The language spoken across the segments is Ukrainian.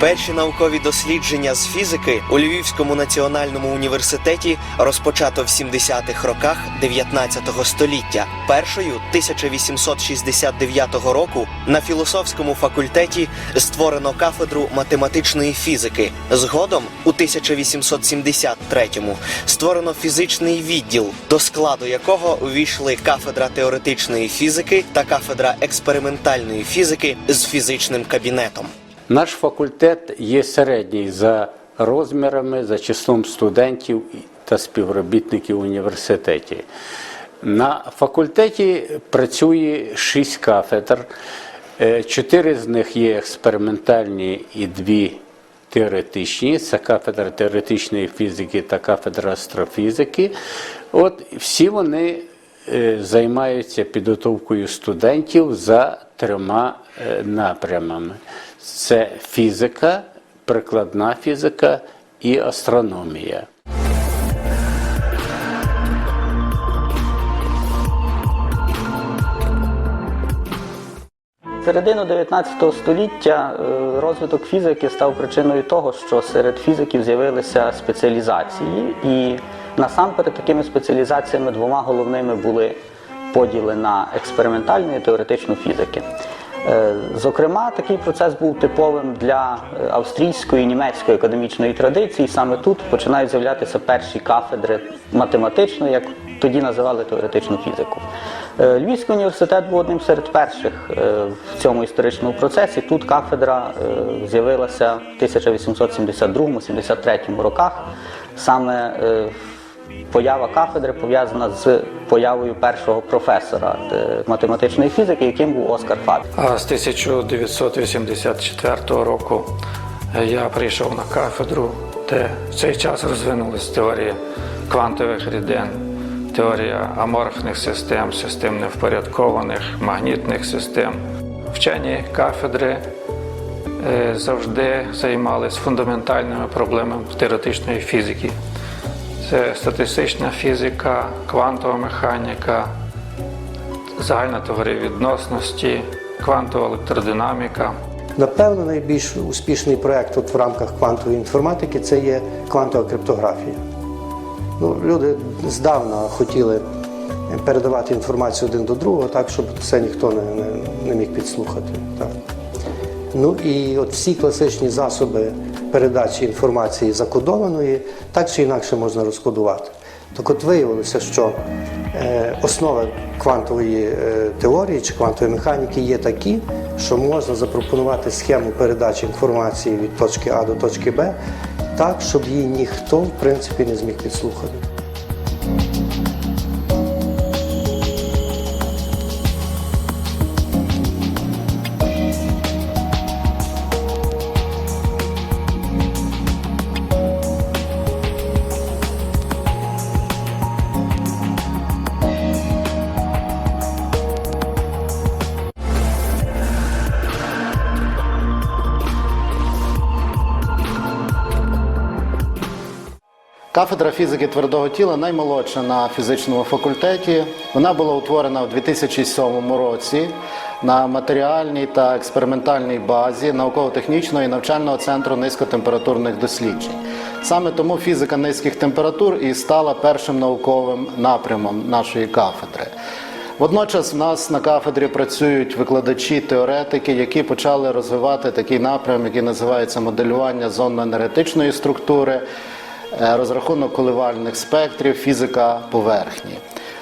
Перші наукові дослідження з фізики у Львівському національному університеті розпочато в 70-х роках 19 століття. Першою 1869 року на філософському факультеті створено кафедру математичної фізики. Згодом у 1873-му створено фізичний відділ, до складу якого увійшли кафедра теоретичної фізики та кафедра експериментальної фізики з фізичним кабінетом. Наш факультет є середній за розмірами, за числом студентів та співробітників університетів. На факультеті працює шість кафедр. Е, Чотири з них є експериментальні і дві теоретичні. Це кафедра теоретичної фізики та кафедра астрофізики. От всі вони е, займаються підготовкою студентів за трьома е, напрямами: це фізика, прикладна фізика і астрономія. Середину 19 століття е, розвиток фізики став причиною того, що серед фізиків з'явилися спеціалізації, і насамперед такими спеціалізаціями двома головними були поділи на експериментальну і теоретичну фізики. Е, Зокрема, такий процес був типовим для е, австрійської і німецької академічної традиції. Саме тут починають з'являтися перші кафедри математичної, як тоді називали теоретичну фізику. Е, Львівський університет був одним серед перших в цьому історичному процесі. Тут кафедра з'явилася в 1872-73 роках. Саме поява кафедри пов'язана з появою першого професора е, математичної фізики, яким був Оскар Фабі. З 1984 року я прийшов на кафедру, де в цей час розвинулась теорія квантових рідин, теорія аморфних систем, систем невпорядкованих, магнітних систем. Вчені кафедри е, завжди займалися фундаментальними проблемами теоретичної фізики. Це статистична фізика, квантова механіка, загальна теорія відносності, квантова електродинаміка. Напевно, найбільш успішний проєкт от в рамках квантової інформатики це є квантова криптографія. Ну, люди здавна хотіли передавати інформацію один до другого, так, щоб це ніхто не, не, не міг підслухати. Так. Ну і от всі класичні засоби передачі інформації закодованої так чи інакше можна розкодувати. Так от виявилося, що е, основи квантової е, теорії чи квантової механіки є такі, що можна запропонувати схему передачі інформації від точки А до точки Б так, щоб її ніхто в принципі не зміг підслухати. Фізики твердого тіла наймолодша на фізичному факультеті. Вона була утворена у 2007 році на матеріальній та експериментальній базі науково-технічного і навчального центру низькотемпературних досліджень. Саме тому фізика низьких температур і стала першим науковим напрямом нашої кафедри. Водночас в нас на кафедрі працюють викладачі-теоретики, які почали розвивати такий напрям, який називається моделювання зонно-енергетичної структури, розрахунок коливальних спектрів, фізика поверхні.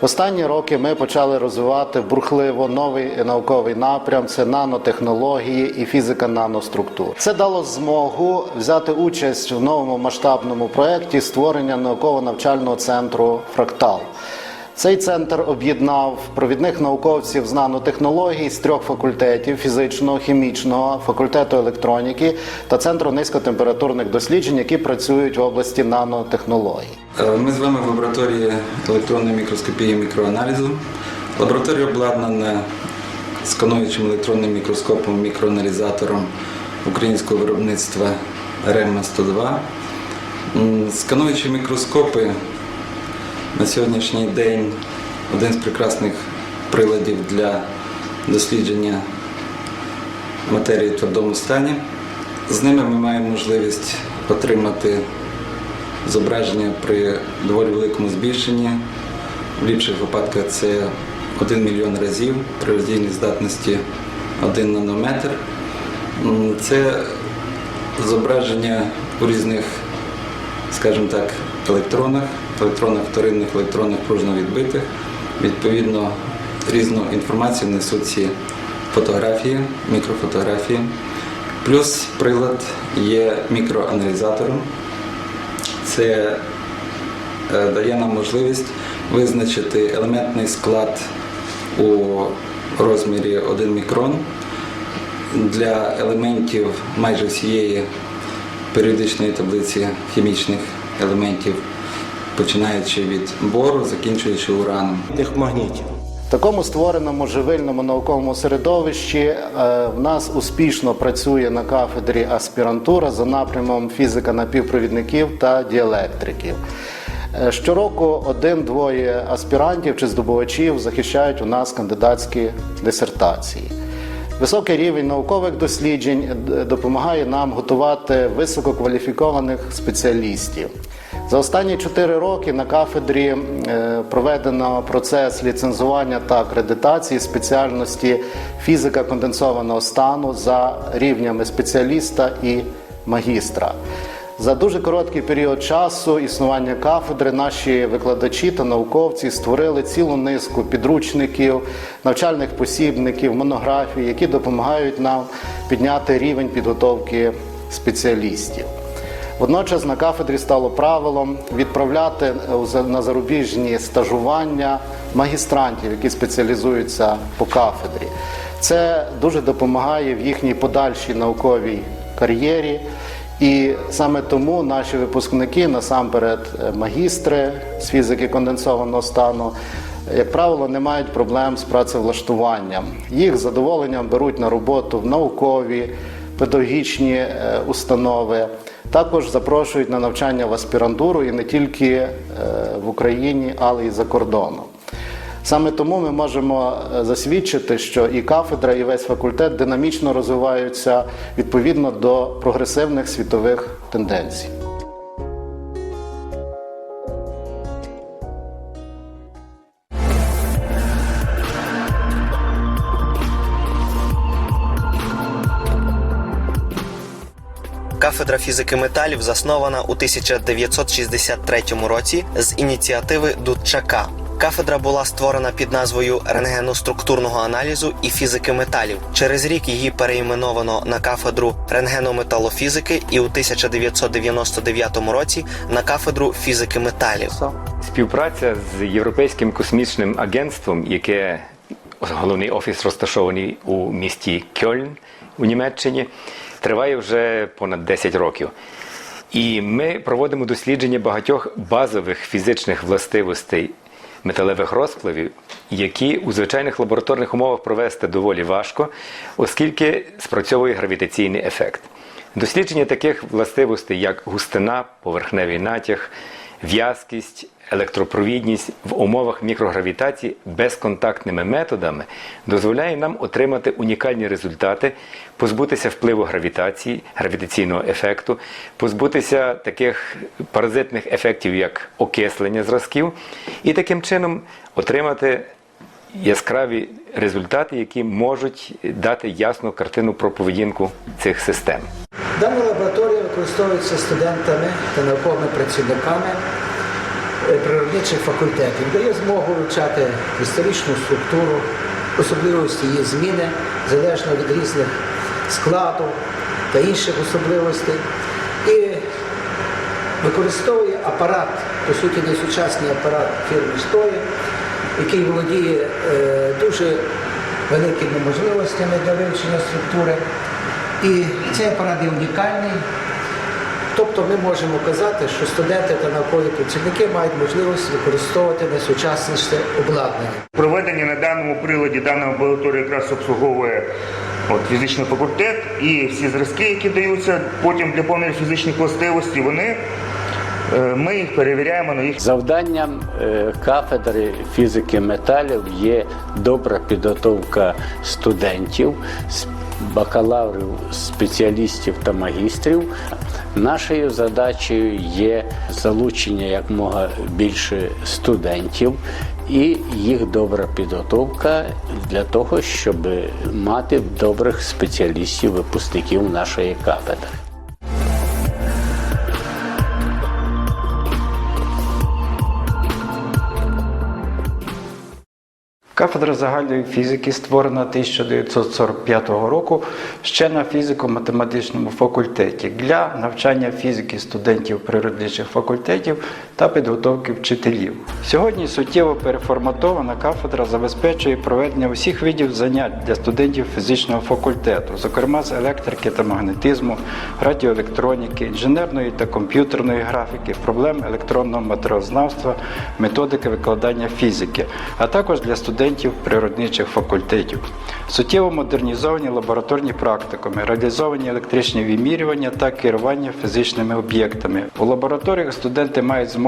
Останні роки ми почали розвивати бурхливо новий науковий напрям це нанотехнології і фізика наноструктур. Це дало змогу взяти участь в новому масштабному проєкті створення науково-навчального центру Фрактал. Цей центр об'єднав провідних науковців з нанотехнологій з трьох факультетів фізичного, хімічного, факультету електроніки та центру низькотемпературних досліджень, які працюють в області нанотехнологій. Е, Ми з вами в лабораторії електронної мікроскопії і мікроаналізу. Лабораторія обладнана скануючим електронним мікроскопом, мікроаналізатором українського виробництва РЕМА 102. Скануючі мікроскопи на сьогоднішній день один з прекрасних приладів для дослідження матерії в твердому стані. з ними ми маємо можливість отримати зображення при доволі великому збільшенні. В ліпших випадках це 1 мільйон разів при роздільній здатності 1 нанометр. Це зображення у різних, скажімо так, електронах, електронах вторинних, електронах пружно відбитих. Відповідно, різну інформацію несуть ці фотографії, мікрофотографії. Плюс прилад є мікроаналізатором. Це е, дає нам можливість визначити елементний склад у розмірі 1 мікрон для елементів майже всієї періодичної таблиці хімічних елементів, починаючи від бору, закінчуючи ураном. Тих магнітів. В такому створеному живильному науковому середовищі е, в нас успішно працює на кафедрі аспірантура за напрямом фізика напівпровідників та діелектриків. Е, Щороку один-двоє аспірантів чи здобувачів захищають у нас кандидатські дисертації. Високий рівень наукових досліджень допомагає нам готувати висококваліфікованих спеціалістів. За останні чотири роки на кафедрі е, проведено процес ліцензування та акредитації спеціальності фізика конденсованого стану за рівнями спеціаліста і магістра. За дуже короткий період часу існування кафедри наші викладачі та науковці створили цілу низку підручників, навчальних посібників, монографій, які допомагають нам підняти рівень підготовки спеціалістів. Водночас на кафедрі стало правилом відправляти е, на зарубіжні стажування магістрантів, які спеціалізуються по кафедрі. Це дуже допомагає в їхній подальшій науковій кар'єрі. І саме тому наші випускники, насамперед е, магістри з фізики конденсованого стану, як правило, не мають проблем з працевлаштуванням. Їх з задоволенням беруть на роботу в наукові, педагогічні е, установи. Також запрошують на навчання в аспірантуру і не тільки е, в Україні, але й за кордоном. Саме тому ми можемо е, засвідчити, що і кафедра, і весь факультет динамічно розвиваються відповідно до прогресивних світових тенденцій. Кафедра фізики металів заснована у 1963 році з ініціативи Дудчака. Кафедра була створена під назвою рентгеноструктурного аналізу і фізики металів. Через рік її переіменовано на кафедру рентгенометалофізики і у 1999 році на кафедру фізики металів. Співпраця з Європейським космічним агентством, яке головний офіс розташований у місті Кьольн у Німеччині, триває вже понад 10 років. І ми проводимо дослідження багатьох базових фізичних властивостей металевих розплавів, які у звичайних лабораторних умовах провести доволі важко, оскільки спрацьовує гравітаційний ефект. Дослідження таких властивостей, як густина, поверхневий натяг, в'язкість, електропровідність в умовах мікрогравітації безконтактними методами дозволяє нам отримати унікальні результати, позбутися впливу гравітації, гравітаційного ефекту, позбутися таких паразитних ефектів, як окислення зразків, і таким чином отримати яскраві результати, які можуть дати ясну картину про поведінку цих систем. Дана лабораторія використовується студентами та науковими працівниками природничих факультетів, дає змогу вивчати кристалічну структуру, особливості її зміни, залежно від різних складу та інших особливостей. І використовує апарат, по суті, найсучасний апарат фірми Штої, який володіє е, дуже великими можливостями для вивчення структури. І цей апарат є унікальний. Тобто ми можемо казати, що студенти та наукові працівники мають можливість використовувати найсучасніше обладнання. Проведення на даному приладі дана лабораторія якраз обслуговує от, фізичний факультет і всі зразки, які даються потім для поміру фізичних властивостей, вони, е, ми їх перевіряємо на їх Завданням е, кафедри фізики металів є добра підготовка студентів бакалаврів, спеціалістів та магістрів. Нашою задачею є залучення якомога більше студентів і їх добра підготовка для того, щоб мати добрих спеціалістів, випускників нашої кафедри. Кафедра загальної фізики створена 1945 року ще на фізико-математичному факультеті. Для навчання фізики студентів природничих факультетів та підготовки вчителів. Сьогодні суттєво переформатована кафедра забезпечує проведення усіх видів занять для студентів фізичного факультету, зокрема з електрики та магнетизму, радіоелектроніки, інженерної та комп'ютерної графіки, проблем електронного матеріалознавства, методики викладання фізики, а також для студентів природничих факультетів. Суттєво модернізовані лабораторні практикуми, реалізовані електричні вимірювання та керування фізичними об'єктами. У лабораторіях студенти мають змогу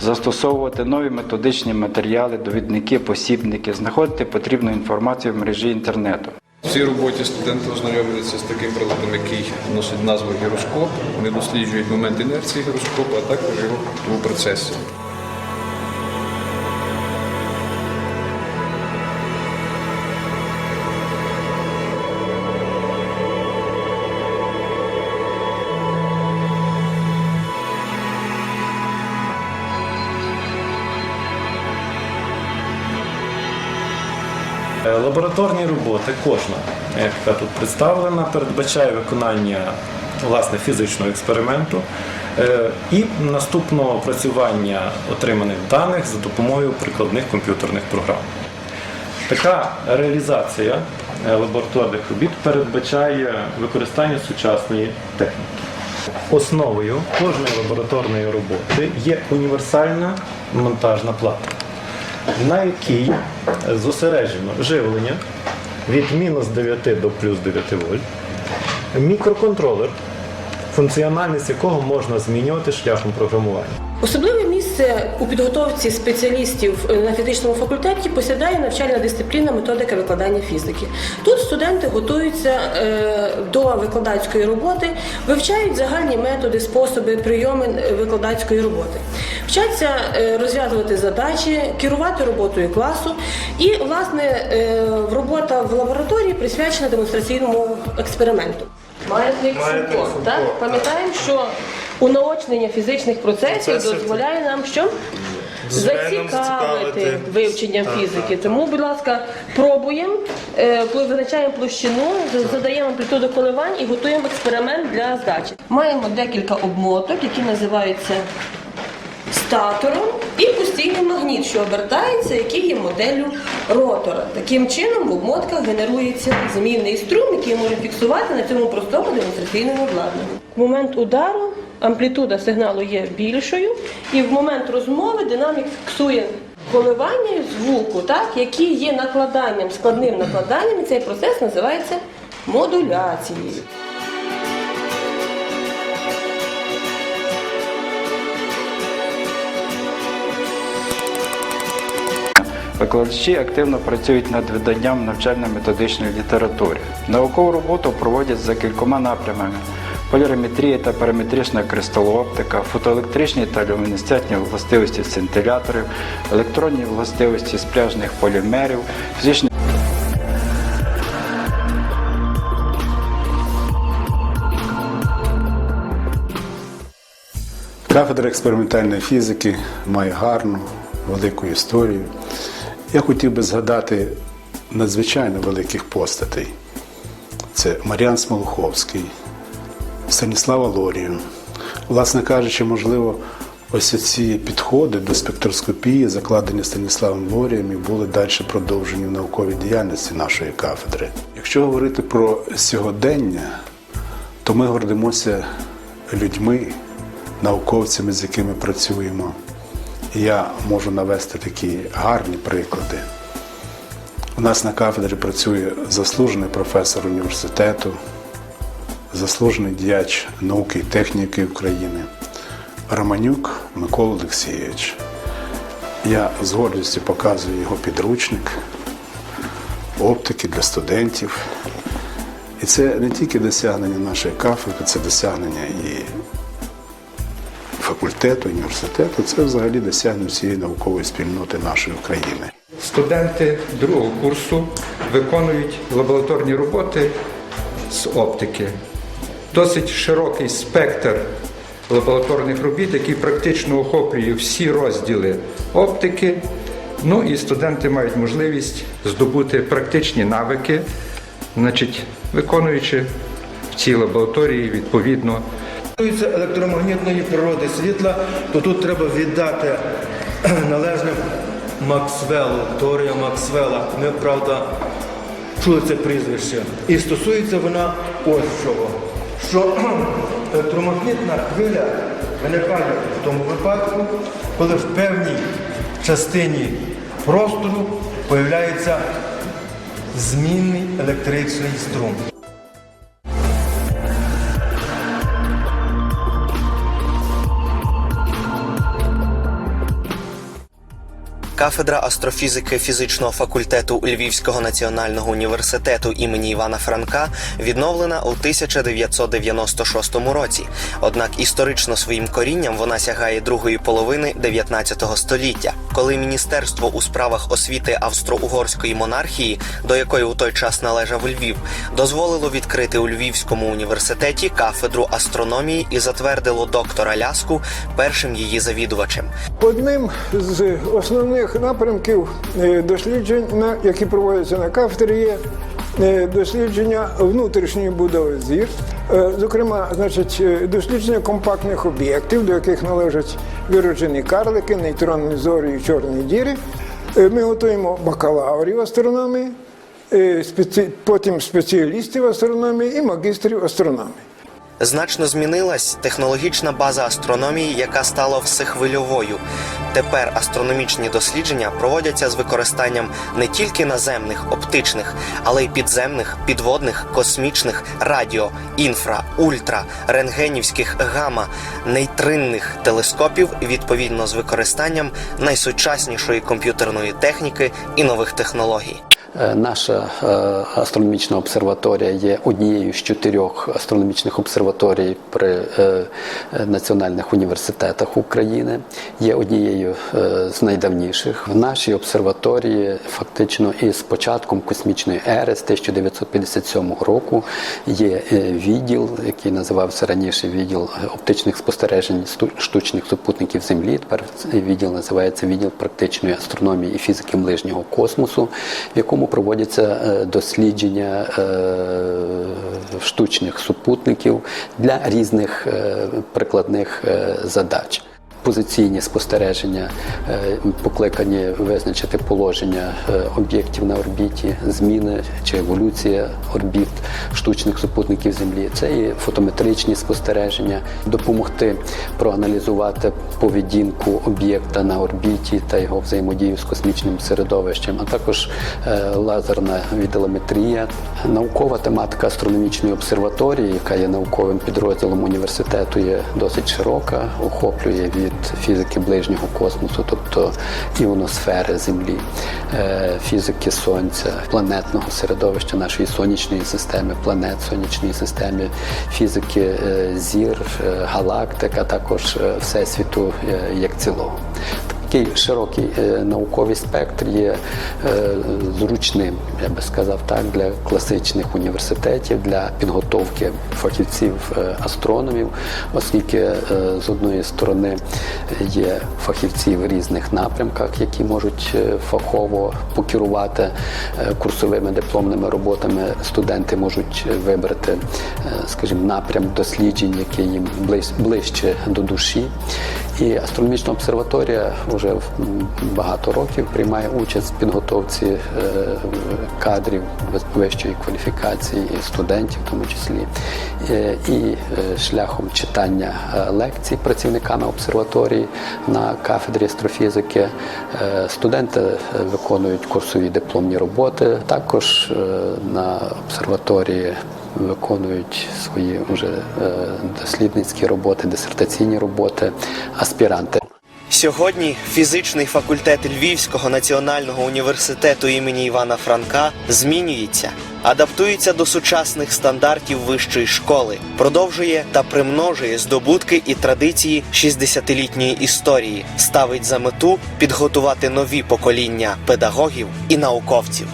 застосовувати нові методичні матеріали, довідники, посібники, знаходити потрібну інформацію в мережі інтернету. В цій роботі студенти ознайомлюються з таким приладом, який носить назву гіроскоп. Вони досліджують момент інерції гіроскопу, а також його процесі. Лабораторні роботи кожна, яка тут представлена, передбачає виконання власне фізичного експерименту е, і наступного опрацювання отриманих даних за допомогою прикладних комп'ютерних програм. Така реалізація е, лабораторних робіт передбачає використання сучасної техніки. Основою кожної лабораторної роботи є універсальна монтажна плата на якій зосереджено живлення від мінус 9 до плюс 9 вольт, мікроконтролер, функціональність якого можна змінювати шляхом програмування. Особливе місце у підготовці спеціалістів на фізичному факультеті посідає навчальна дисципліна методика викладання фізики. Тут студенти готуються е, до викладацької роботи, вивчають загальні методи, способи, прийоми е, викладацької роботи, вчаться е, розв'язувати задачі, керувати роботою класу. І, власне, робота в лабораторії присвячена демонстраційному експерименту. Маятник Фуко, так? Пам'ятаємо, що унаочнення фізичних процесів дозволяє нам що? Зацікавити вивченням фізики. Тому, будь ласка, пробуємо, е, пли- визначаємо площину, за- задаємо амплітуду коливань і готуємо експеримент для здачі. Маємо декілька обмоток, які називаються статором, і постійний магніт, що обертається, який є моделлю ротора. Таким чином в обмотках генерується змінний струм, який може фіксувати на цьому простому демонстраційному обладнанні. В момент удару амплітуда сигналу є більшою, і в момент розмови динамік фіксує коливання звуку, так, які є накладанням, складним накладанням, і цей процес називається модуляцією. Викладачі активно працюють над виданням навчально-методичної літератури. Наукову роботу проводять за кількома напрямами: полірометрія та параметрична кристалооптика, фотоелектричні та люмінесцентні властивості сцинтиляторів, електронні властивості спряжних полімерів, фізичні Кафедра експериментальної фізики має гарну, велику історію. Я хотів би згадати надзвичайно великих постатей. Це Маріан Смолуховський, Станіслава Лорію. Власне кажучи, можливо, ось ці підходи до спектроскопії, закладені Станіславом Лорієм, і були далі продовжені в науковій діяльності нашої кафедри. Якщо говорити про сьогодення, то ми гордимося людьми, науковцями, з якими працюємо. Я можу навести такі гарні приклади. У нас на кафедрі працює заслужений професор університету, заслужений діяч науки і техніки України Романюк Микола Олексійович. Я з гордістю показую його підручник оптики для студентів. І це не тільки досягнення нашої кафедри, це досягнення і факультету, університету, це взагалі досягнення всієї наукової спільноти нашої України. Студенти другого курсу виконують лабораторні роботи з оптики. Досить широкий спектр лабораторних робіт, який практично охоплює всі розділи оптики. Ну і студенти мають можливість здобути практичні навики, значить, виконуючи в цій лабораторії відповідно стосується електромагнітної природи світла, то тут треба віддати належне Максвеллу, теорія Максвелла. Ми, правда, чули це прізвище. І стосується вона ось чого. Що електромагнітна хвиля виникає в тому випадку, коли в певній частині простору появляється змінний електричний струм. Кафедра астрофізики фізичного факультету Львівського національного університету імені Івана Франка відновлена у 1996 році. Однак історично своїм корінням вона сягає другої половини 19 століття, коли міністерство у справах освіти австро-угорської монархії, до якої у той час належав Львів, дозволило відкрити у Львівському університеті кафедру астрономії і затвердило доктора Ляску першим її завідувачем. Одним з основних напрямків е, досліджень, які проводяться на кафедрі, є е, дослідження внутрішньої будови зір, Е, зокрема, значить, дослідження компактних об'єктів, до яких належать вироджені карлики, нейтронні зорі і чорні діри. Ми готуємо бакалаврів астрономії, потім спеціалістів астрономії і магістрів астрономії. Значно змінилась технологічна база астрономії, яка стала всехвильовою. Тепер астрономічні дослідження проводяться з використанням не тільки наземних, оптичних, але й підземних, підводних, космічних, радіо, інфра, ультра, рентгенівських гама, нейтринних телескопів відповідно з використанням найсучаснішої комп'ютерної техніки і нових технологій. Е, Наша е, астрономічна обсерваторія є однією з чотирьох астрономічних обсерваторій при е, національних університетах України. Є однією з найдавніших. В нашій обсерваторії фактично із початком космічної ери з 1957 року є відділ, який називався раніше відділ оптичних спостережень штучних супутників Землі. Тепер відділ називається відділ практичної астрономії і фізики ближнього космосу, в якому проводяться е, дослідження е, штучних супутників для різних е, прикладних задач. Позиційні спостереження е, покликані визначити положення е, об'єктів на орбіті, зміни чи еволюція орбіт штучних супутників Землі. Це і фотометричні спостереження, допомогти проаналізувати поведінку об'єкта на орбіті та його взаємодію з космічним середовищем, а також е, лазерна відеометрія, наукова тематика астрономічної обсерваторії, яка є науковим підрозділом університету, є досить широка, охоплює від фізики ближнього космосу, тобто іоносфери Землі, е, фізики Сонця, планетного середовища нашої сонячної системи, планет сонячної системи, фізики е, зір, е, галактик, а також всесвіту як цілого. Такий широкий е, науковий спектр є е, зручним, я би сказав так, для класичних університетів, для підготовки фахівців е, оскільки з одної сторони є фахівці в різних напрямках, які можуть фахово покерувати курсовими дипломними роботами. Студенти можуть вибрати, скажімо, напрям досліджень, який їм ближче до душі. І астрономічна обсерваторія вже багато років приймає участь в підготовці е, кадрів вищої кваліфікації студентів, в тому числі, Е, і е, шляхом читання лекцій працівниками обсерваторії на кафедрі астрофізики. Студенти виконують курсові дипломні роботи. Також на обсерваторії виконують свої вже е, дослідницькі роботи, дисертаційні роботи, аспіранти. Сьогодні фізичний факультет Львівського національного університету імені Івана Франка змінюється. адаптується до сучасних стандартів вищої школи, продовжує та примножує здобутки і традиції 60-літньої історії, ставить за мету підготувати нові покоління педагогів і науковців.